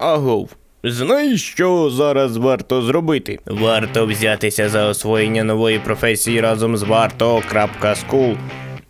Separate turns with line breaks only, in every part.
Агов. Знаєш, що зараз варто зробити? Варто взятися за освоєння нової професії разом з Варто.School.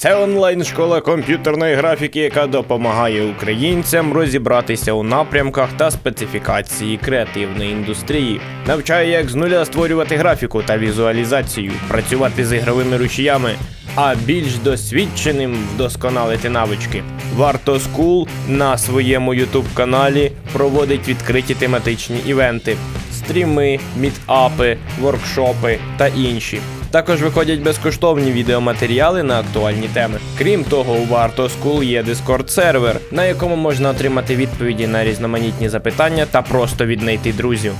Це онлайн-школа комп'ютерної графіки, яка допомагає українцям розібратися у напрямках та специфікації креативної індустрії. Навчає, як з нуля створювати графіку та візуалізацію, працювати з ігровими рушіями, а більш досвідченим вдосконалити навички. Варто School на своєму YouTube каналі проводить відкриті тематичні івенти, стріми, мітапи, воркшопи та інші. Також виходять безкоштовні відеоматеріали на актуальні теми. Крім того, у Варто School є Discord сервер, на якому можна отримати відповіді на різноманітні запитання та просто віднайти друзів.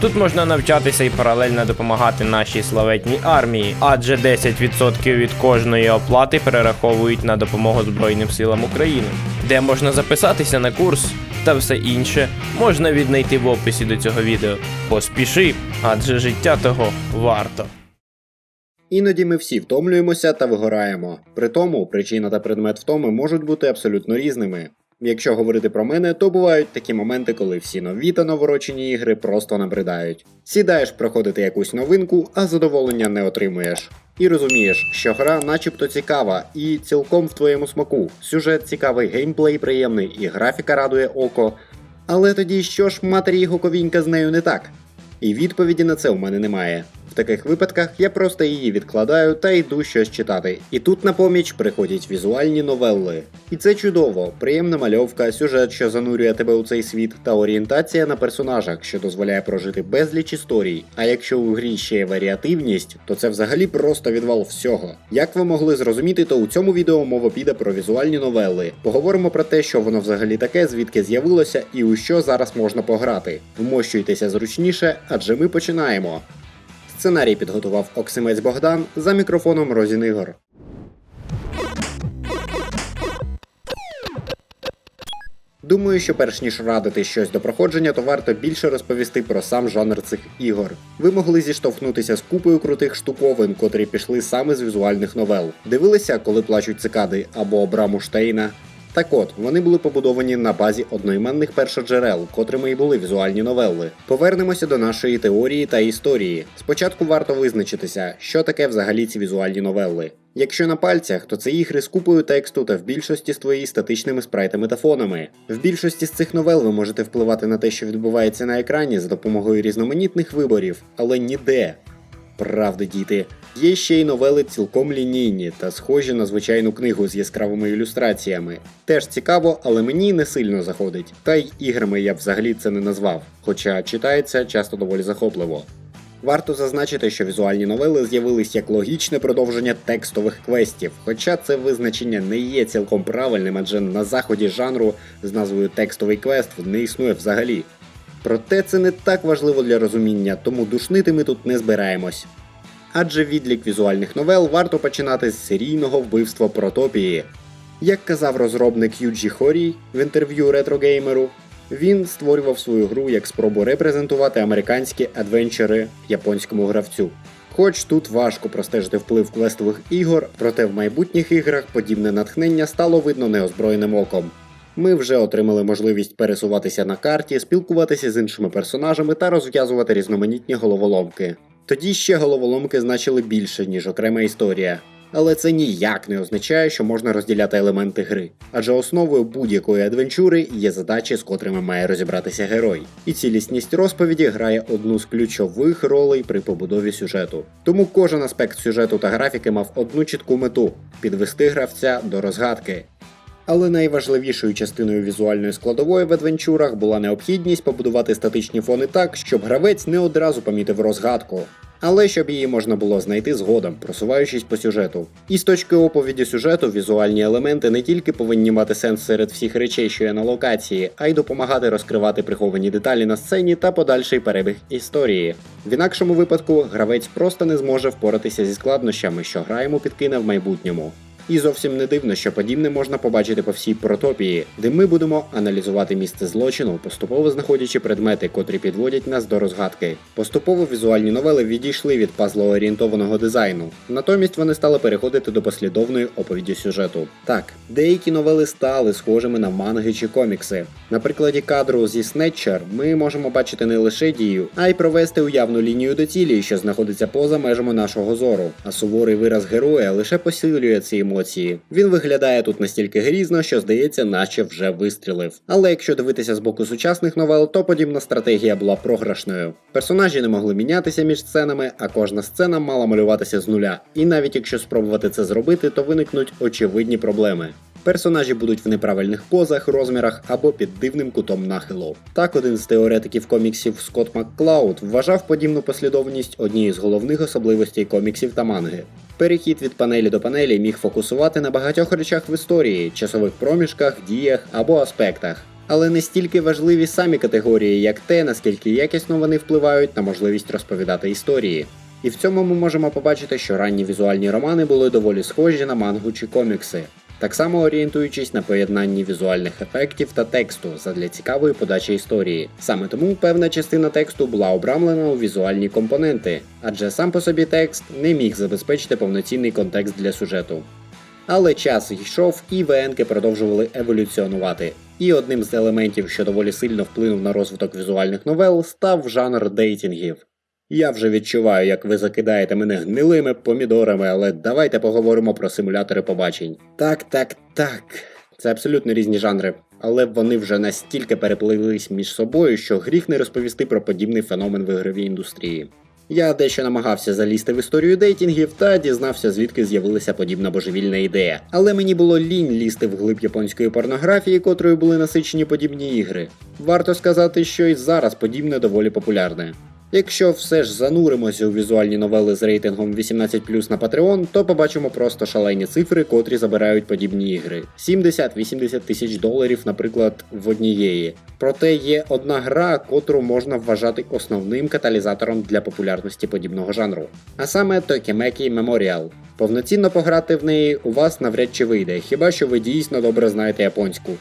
Тут можна навчатися і паралельно допомагати нашій славетній армії, адже 10% від кожної оплати перераховують на допомогу Збройним силам України, де можна записатися на курс та все інше можна віднайти в описі до цього відео. Поспіши, адже життя того варто.
Іноді ми всі втомлюємося та вигораємо. При тому причина та предмет втоми можуть бути абсолютно різними. Якщо говорити про мене, то бувають такі моменти, коли всі нові та наворочені ігри просто набридають. Сідаєш проходити якусь новинку, а задоволення не отримуєш. І розумієш, що гра начебто цікава і цілком в твоєму смаку. Сюжет цікавий, геймплей приємний і графіка радує око. Але тоді що ж матері його ковінька з нею не так? І відповіді на це у мене немає. В таких випадках я просто її відкладаю та йду щось читати. І тут на поміч приходять візуальні новелли. І це чудово, приємна мальовка, сюжет, що занурює тебе у цей світ, та орієнтація на персонажах, що дозволяє прожити безліч історій. А якщо у грі ще є варіативність, то це взагалі просто відвал всього. Як ви могли зрозуміти, то у цьому відео мова піде про візуальні новелли. Поговоримо про те, що воно взагалі таке, звідки з'явилося і у що зараз можна пограти. Вмощуйтеся зручніше, адже ми починаємо. Сценарій підготував Оксимець Богдан за мікрофоном Розін Ігор. Думаю, що перш ніж радити щось до проходження, то варто більше розповісти про сам жанр цих ігор. Ви могли зіштовхнутися з купою крутих штуковин, котрі пішли саме з візуальних новел. Дивилися, коли плачуть цикади або Браму Штейна. Так от, вони були побудовані на базі одноіменних першоджерел, котрими і були візуальні новели. Повернемося до нашої теорії та історії. Спочатку варто визначитися, що таке взагалі ці візуальні новели. Якщо на пальцях, то це ігри з купою тексту та в більшості з твої статичними спрайтами та фонами. В більшості з цих новел ви можете впливати на те, що відбувається на екрані за допомогою різноманітних виборів, але ніде. Правда, діти. Є ще й новели цілком лінійні та схожі на звичайну книгу з яскравими ілюстраціями. Теж цікаво, але мені не сильно заходить. Та й іграми я взагалі це не назвав, хоча читається часто доволі захопливо. Варто зазначити, що візуальні новели з'явились як логічне продовження текстових квестів, хоча це визначення не є цілком правильним, адже на заході жанру з назвою текстовий квест не існує взагалі. Проте це не так важливо для розуміння, тому душнити ми тут не збираємось. Адже відлік візуальних новел варто починати з серійного вбивства протопії. Як казав розробник Юджі Хорій в інтерв'ю ретрогеймеру, він створював свою гру як спробу репрезентувати американські адвенчери японському гравцю. Хоч тут важко простежити вплив квестових ігор, проте в майбутніх іграх подібне натхнення стало видно неозброєним оком. Ми вже отримали можливість пересуватися на карті, спілкуватися з іншими персонажами та розв'язувати різноманітні головоломки. Тоді ще головоломки значили більше, ніж окрема історія. Але це ніяк не означає, що можна розділяти елементи гри, адже основою будь-якої адвенчури є задачі, з котрими має розібратися герой. І цілісність розповіді грає одну з ключових ролей при побудові сюжету. Тому кожен аспект сюжету та графіки мав одну чітку мету підвести гравця до розгадки. Але найважливішою частиною візуальної складової в адвенчурах була необхідність побудувати статичні фони так, щоб гравець не одразу помітив розгадку, але щоб її можна було знайти згодом, просуваючись по сюжету. І з точки оповіді сюжету, візуальні елементи не тільки повинні мати сенс серед всіх речей, що є на локації, а й допомагати розкривати приховані деталі на сцені та подальший перебіг історії. В інакшому випадку гравець просто не зможе впоратися зі складнощами, що гра йому підкине в майбутньому. І зовсім не дивно, що подібне можна побачити по всій протопії, де ми будемо аналізувати місце злочину, поступово знаходячи предмети, котрі підводять нас до розгадки. Поступово візуальні новели відійшли від пазлоорієнтованого дизайну, натомість вони стали переходити до послідовної оповіді сюжету. Так, деякі новели стали схожими на манги чи комікси. На прикладі кадру зі Снетчер ми можемо бачити не лише дію, а й провести уявну лінію до цілі, що знаходиться поза межами нашого зору. А суворий вираз героя лише посилює ці емоції. Він виглядає тут настільки грізно, що здається, наче вже вистрілив. Але якщо дивитися з боку сучасних новел, то подібна стратегія була програшною. Персонажі не могли мінятися між сценами, а кожна сцена мала малюватися з нуля. І навіть якщо спробувати це зробити, то виникнуть очевидні проблеми. Персонажі будуть в неправильних позах, розмірах або під дивним кутом нахилу. Так, один з теоретиків коміксів Скотт Макклауд вважав подібну послідовність однією з головних особливостей коміксів та манги. Перехід від панелі до панелі міг фокусувати на багатьох речах в історії, часових проміжках, діях або аспектах. Але не стільки важливі самі категорії, як те, наскільки якісно вони впливають на можливість розповідати історії. І в цьому ми можемо побачити, що ранні візуальні романи були доволі схожі на мангу чи комікси, так само орієнтуючись на поєднанні візуальних ефектів та тексту задля цікавої подачі історії. Саме тому певна частина тексту була обрамлена у візуальні компоненти, адже сам по собі текст не міг забезпечити повноцінний контекст для сюжету. Але час йшов і ВНки продовжували еволюціонувати. І одним з елементів, що доволі сильно вплинув на розвиток візуальних новел, став жанр дейтингів. Я вже відчуваю, як ви закидаєте мене гнилими помідорами, але давайте поговоримо про симулятори побачень. Так, так, так. Це абсолютно різні жанри, але вони вже настільки переплились між собою, що гріх не розповісти про подібний феномен в ігровій індустрії. Я дещо намагався залізти в історію дейтингів та дізнався, звідки з'явилася подібна божевільна ідея. Але мені було лінь лізти в глиб японської порнографії, котрою були насичені подібні ігри. Варто сказати, що і зараз подібне доволі популярне. Якщо все ж зануримося у візуальні новели з рейтингом 18 на Patreon, то побачимо просто шалені цифри, котрі забирають подібні ігри. 70-80 тисяч доларів, наприклад, в однієї. Проте є одна гра, котру можна вважати основним каталізатором для популярності подібного жанру. А саме Tokimeki Memorial. Повноцінно пограти в неї у вас навряд чи вийде, хіба що ви дійсно добре знаєте японську.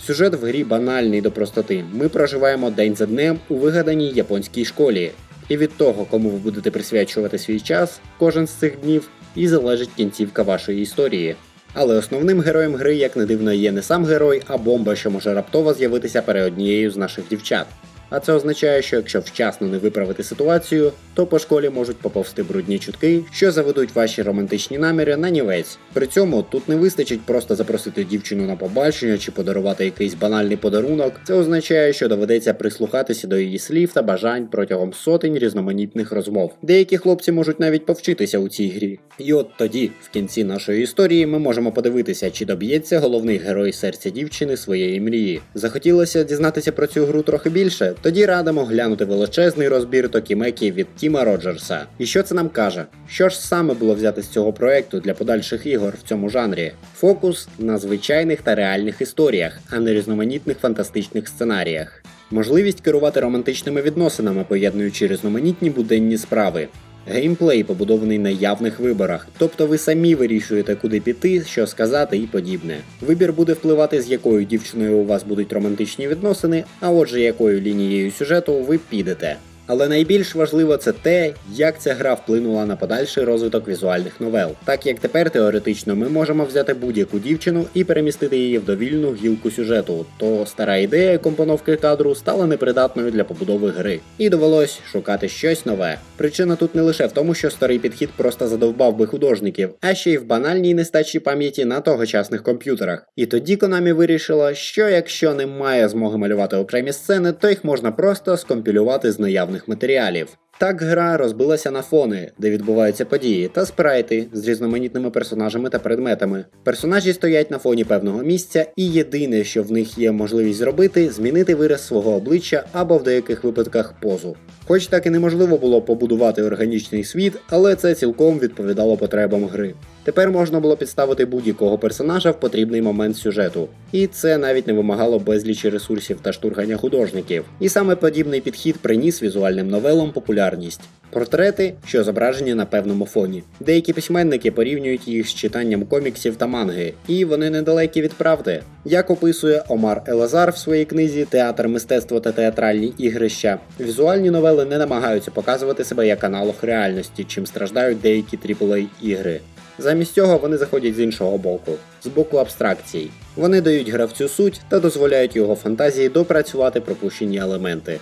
Сюжет в грі банальний до простоти. Ми проживаємо день за днем у вигаданій японській школі. І від того, кому ви будете присвячувати свій час, кожен з цих днів, і залежить кінцівка вашої історії. Але основним героєм гри, як не дивно, є не сам герой, а бомба, що може раптово з'явитися перед однією з наших дівчат. А це означає, що якщо вчасно не виправити ситуацію, то по школі можуть поповзти брудні чутки, що заведуть ваші романтичні наміри на нівець. При цьому тут не вистачить просто запросити дівчину на побачення чи подарувати якийсь банальний подарунок. Це означає, що доведеться прислухатися до її слів та бажань протягом сотень різноманітних розмов. Деякі хлопці можуть навіть повчитися у цій грі. І от тоді, в кінці нашої історії, ми можемо подивитися, чи доб'ється головний герой серця дівчини своєї мрії. Захотілося дізнатися про цю гру трохи більше. Тоді радимо глянути величезний розбір Токімекі від Тіма Роджерса. І що це нам каже? Що ж саме було взяти з цього проекту для подальших ігор в цьому жанрі? Фокус на звичайних та реальних історіях, а не різноманітних фантастичних сценаріях. Можливість керувати романтичними відносинами, поєднуючи різноманітні буденні справи. Геймплей побудований на явних виборах, тобто ви самі вирішуєте, куди піти, що сказати і подібне. Вибір буде впливати, з якою дівчиною у вас будуть романтичні відносини, а отже, якою лінією сюжету ви підете. Але найбільш важливо це те, як ця гра вплинула на подальший розвиток візуальних новел. Так як тепер теоретично ми можемо взяти будь-яку дівчину і перемістити її в довільну гілку сюжету, то стара ідея компоновки кадру стала непридатною для побудови гри, і довелось шукати щось нове. Причина тут не лише в тому, що старий підхід просто задовбав би художників, а ще й в банальній нестачі пам'яті на тогочасних комп'ютерах. І тоді Konami вирішила, що якщо немає змоги малювати окремі сцени, то їх можна просто скомпілювати з наявних матеріалів. Так гра розбилася на фони, де відбуваються події, та спрайти з різноманітними персонажами та предметами. Персонажі стоять на фоні певного місця, і єдине, що в них є можливість зробити, змінити вираз свого обличчя або в деяких випадках позу. Хоч так і неможливо було побудувати органічний світ, але це цілком відповідало потребам гри. Тепер можна було підставити будь-якого персонажа в потрібний момент сюжету, і це навіть не вимагало безлічі ресурсів та штургання художників. І саме подібний підхід приніс візуальним новелам популярність. Популярність. Портрети, що зображені на певному фоні. Деякі письменники порівнюють їх з читанням коміксів та манги, і вони недалекі від правди. Як описує Омар Елазар в своїй книзі Театр мистецтва та театральні ігрища, візуальні новели не намагаються показувати себе як аналог реальності, чим страждають деякі aaa ігри. Замість цього вони заходять з іншого боку, з боку абстракцій. Вони дають гравцю суть та дозволяють його фантазії допрацювати пропущені елементи.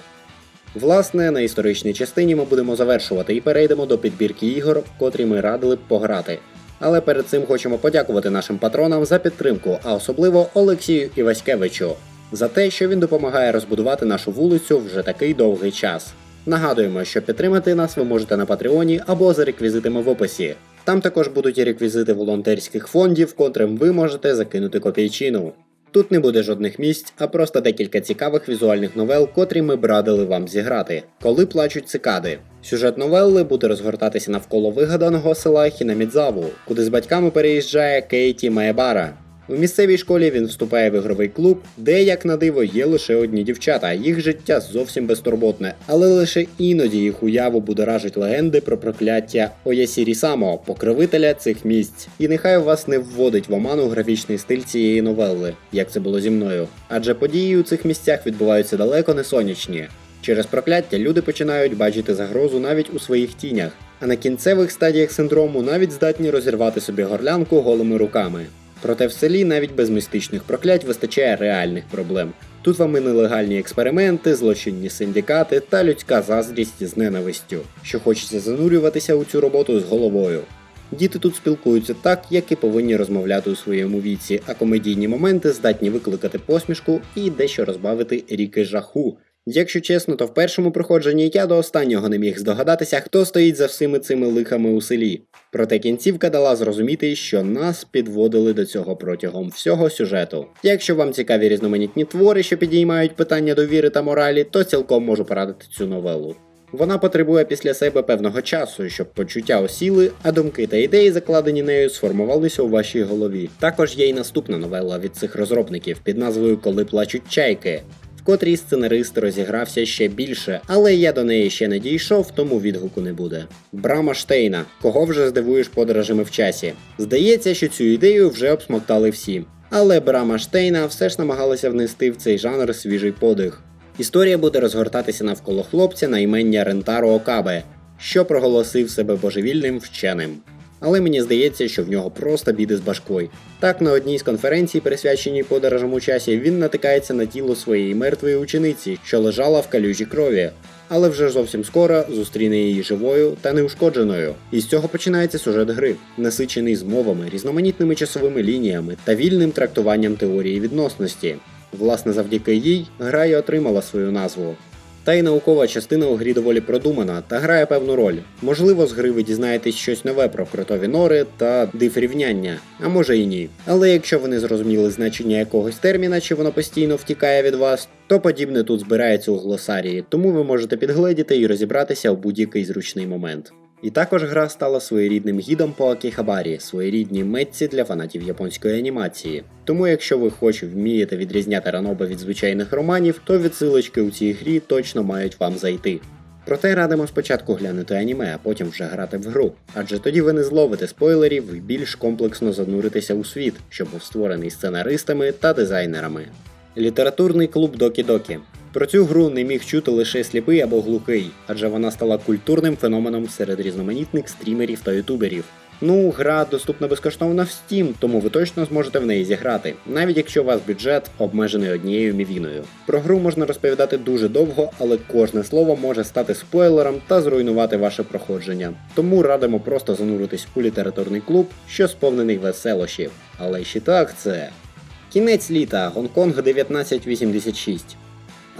Власне, на історичній частині ми будемо завершувати і перейдемо до підбірки ігор, котрі ми радили б пограти. Але перед цим хочемо подякувати нашим патронам за підтримку, а особливо Олексію Іваськевичу за те, що він допомагає розбудувати нашу вулицю вже такий довгий час. Нагадуємо, що підтримати нас ви можете на Патреоні або за реквізитами в описі. Там також будуть і реквізити волонтерських фондів, котрим ви можете закинути копійчину. Тут не буде жодних місць, а просто декілька цікавих візуальних новел, котрі ми б радили вам зіграти, коли плачуть цикади. Сюжет новелли буде розгортатися навколо вигаданого села Хінамідзаву, куди з батьками переїжджає Кейті Маебара. У місцевій школі він вступає в ігровий клуб, де, як на диво, є лише одні дівчата. Їх життя зовсім безтурботне, але лише іноді їх уяву будоражать легенди про прокляття Оясірі Само, покровителя цих місць. І нехай вас не вводить в оману графічний стиль цієї новели, як це було зі мною. Адже події у цих місцях відбуваються далеко не сонячні. Через прокляття люди починають бачити загрозу навіть у своїх тінях, а на кінцевих стадіях синдрому навіть здатні розірвати собі горлянку голими руками. Проте в селі навіть без містичних проклять вистачає реальних проблем. Тут вам і нелегальні експерименти, злочинні синдикати та людська заздрість з ненавистю, що хочеться занурюватися у цю роботу з головою. Діти тут спілкуються так, як і повинні розмовляти у своєму віці, а комедійні моменти здатні викликати посмішку і дещо розбавити ріки жаху. Якщо чесно, то в першому проходженні я до останнього не міг здогадатися, хто стоїть за всіми цими лихами у селі. Проте кінцівка дала зрозуміти, що нас підводили до цього протягом всього сюжету. Якщо вам цікаві різноманітні твори, що підіймають питання довіри та моралі, то цілком можу порадити цю новелу. Вона потребує після себе певного часу, щоб почуття осіли, а думки та ідеї, закладені нею, сформувалися у вашій голові. Також є й наступна новела від цих розробників під назвою Коли плачуть чайки. В котрій сценарист розігрався ще більше, але я до неї ще не дійшов, тому відгуку не буде. Брама Штейна, кого вже здивуєш подорожами в часі. Здається, що цю ідею вже обсмоктали всі. Але Брама Штейна все ж намагалася внести в цей жанр свіжий подих. Історія буде розгортатися навколо хлопця на імення Рентаро Окабе, що проголосив себе божевільним вченим. Але мені здається, що в нього просто біди з башкою. Так, на одній з конференцій, присвяченій подорожам у часі, він натикається на тіло своєї мертвої учениці, що лежала в калюжі крові. Але вже зовсім скоро зустріне її живою та неушкодженою. І з цього починається сюжет гри, насичений змовами, різноманітними часовими лініями та вільним трактуванням теорії відносності. Власне, завдяки їй гра й отримала свою назву. Та й наукова частина у грі доволі продумана та грає певну роль. Можливо, з гри ви дізнаєтесь щось нове про кротові нори та диф рівняння, а може і ні. Але якщо ви не зрозуміли значення якогось терміна, чи воно постійно втікає від вас, то подібне тут збирається у глосарії, тому ви можете підгледіти і розібратися в будь-який зручний момент. І також гра стала своєрідним гідом по Акіхабарі, своєрідній метці для фанатів японської анімації. Тому, якщо ви хоч вмієте відрізняти раноба від звичайних романів, то відсилочки у цій грі точно мають вам зайти. Проте радимо спочатку глянути аніме, а потім вже грати в гру, адже тоді ви не зловите спойлерів і більш комплексно зануритеся у світ, що був створений сценаристами та дизайнерами. Літературний клуб Докі Докі. Про цю гру не міг чути лише сліпий або глухий, адже вона стала культурним феноменом серед різноманітних стрімерів та ютуберів. Ну, гра доступна безкоштовно в Steam, тому ви точно зможете в неї зіграти, навіть якщо у вас бюджет обмежений однією мівіною. Про гру можна розповідати дуже довго, але кожне слово може стати спойлером та зруйнувати ваше проходження. Тому радимо просто зануритись у літературний клуб, що сповнений веселощів. Але ще так це. Кінець літа, Гонконг 1986.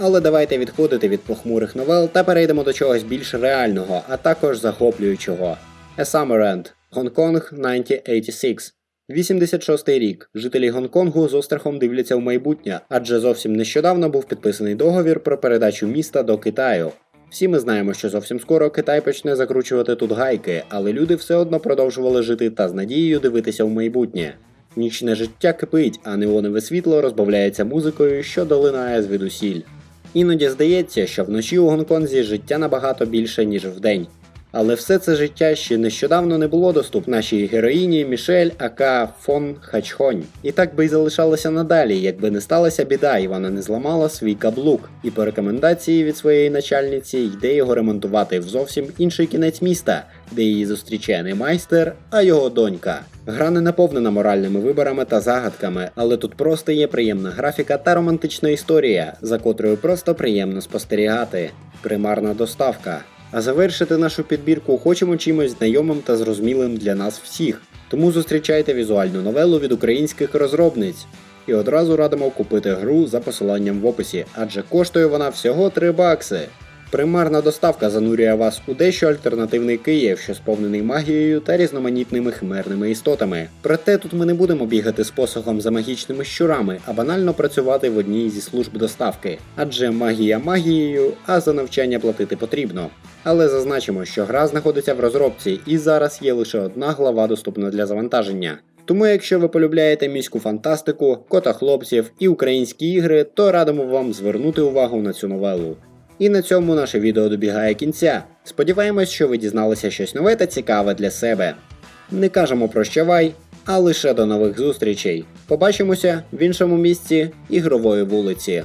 Але давайте відходити від похмурих новел та перейдемо до чогось більш реального, а також захоплюючого. A Summer End. Гонконг 1986. 86-й рік. Жителі Гонконгу з острахом дивляться в майбутнє, адже зовсім нещодавно був підписаний договір про передачу міста до Китаю. Всі ми знаємо, що зовсім скоро Китай почне закручувати тут гайки, але люди все одно продовжували жити та з надією дивитися в майбутнє. Нічне життя кипить, а неонове світло розбавляється музикою, що долинає звідусіль. Іноді здається, що вночі у Гонконзі життя набагато більше, ніж вдень. Але все це життя ще нещодавно не було доступне нашій героїні Мішель Ака Фон Хачхонь. І так би й залишалося надалі, якби не сталася біда, і вона не зламала свій каблук. І по рекомендації від своєї начальниці йде його ремонтувати в зовсім інший кінець міста, де її зустрічає не майстер, а його донька. Гра не наповнена моральними виборами та загадками, але тут просто є приємна графіка та романтична історія, за котрою просто приємно спостерігати. Примарна доставка. А завершити нашу підбірку хочемо чимось знайомим та зрозумілим для нас всіх. Тому зустрічайте візуальну новелу від українських розробниць. І одразу радимо купити гру за посиланням в описі, адже коштує вона всього 3 бакси. Примарна доставка занурює вас у дещо альтернативний Київ, що сповнений магією та різноманітними химерними істотами. Проте тут ми не будемо бігати з посохом за магічними щурами, а банально працювати в одній зі служб доставки. Адже магія магією, а за навчання платити потрібно. Але зазначимо, що гра знаходиться в розробці і зараз є лише одна глава доступна для завантаження. Тому, якщо ви полюбляєте міську фантастику, кота хлопців і українські ігри, то радимо вам звернути увагу на цю новелу. І на цьому наше відео добігає кінця. Сподіваємось, що ви дізналися щось нове та цікаве для себе. Не кажемо прощавай, а лише до нових зустрічей. Побачимося в іншому місці ігрової вулиці.